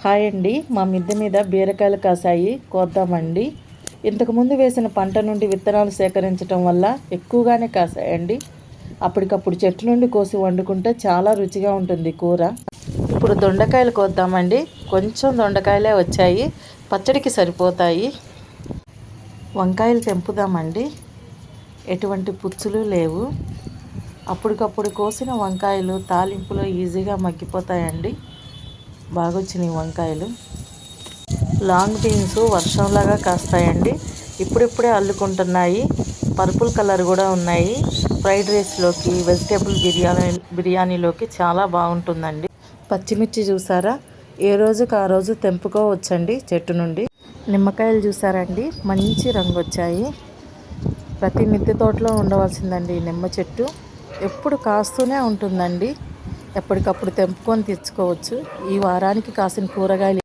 Hi అండి మా మిద్దె మీద బీరకాయలు కాసాయి కోద్దామండి. ఇంతకుముందు వేసిన పంట నుండి విత్తనాలు సేకరించడం వల్ల ఎక్కువగానే కాసాయండి అప్పటికప్పుడు చెట్టు నుండి కోసి వండుకుంటే చాలా రుచిగా ఉంటుంది కూర. ఇప్పుడు దొండకాయలు కోద్దామండి. కొంచెం దొండకాయలే వచ్చాయి. పచ్చడికి సరిపోతాయి. వంకాయలు తెంపుదామండి. ఎటువంటి పుచ్చులు లేవు. అప్పటికప్పుడు కోసిన వంకాయలు తాలింపులో ఈజీగా మగ్గిపోతాయండి. బాగా వచ్చినాయి వంకాయలు. లాంగ్ బీన్స్ వర్షంలాగా కాస్తాయండి. ఇప్పుడిప్పుడే అల్లుకుంటున్నాయి. పర్పుల్ కలర్ కూడా ఉన్నాయి. ఫ్రైడ్ రైస్లోకి వెజిటేబుల్ బిర్యానీ బిర్యానీలోకి చాలా బాగుంటుందండి. పచ్చిమిర్చి చూసారా? ఏ రోజుకి ఆ రోజు తెంపుకోవచ్చండి చెట్టు నుండి. నిమ్మకాయలు చూసారండి? మంచి రంగు వచ్చాయి ప్రతి మిద్దె తోటలో ఉండవలసిందండి నిమ్మ చెట్టు. ఎప్పుడు కాస్తూనే ఉంటుందండి. ఎప్పటికప్పుడు తెంపుకొని తెచ్చుకోవచ్చు. ఈ వారానికి కాసిన కూరగాయలు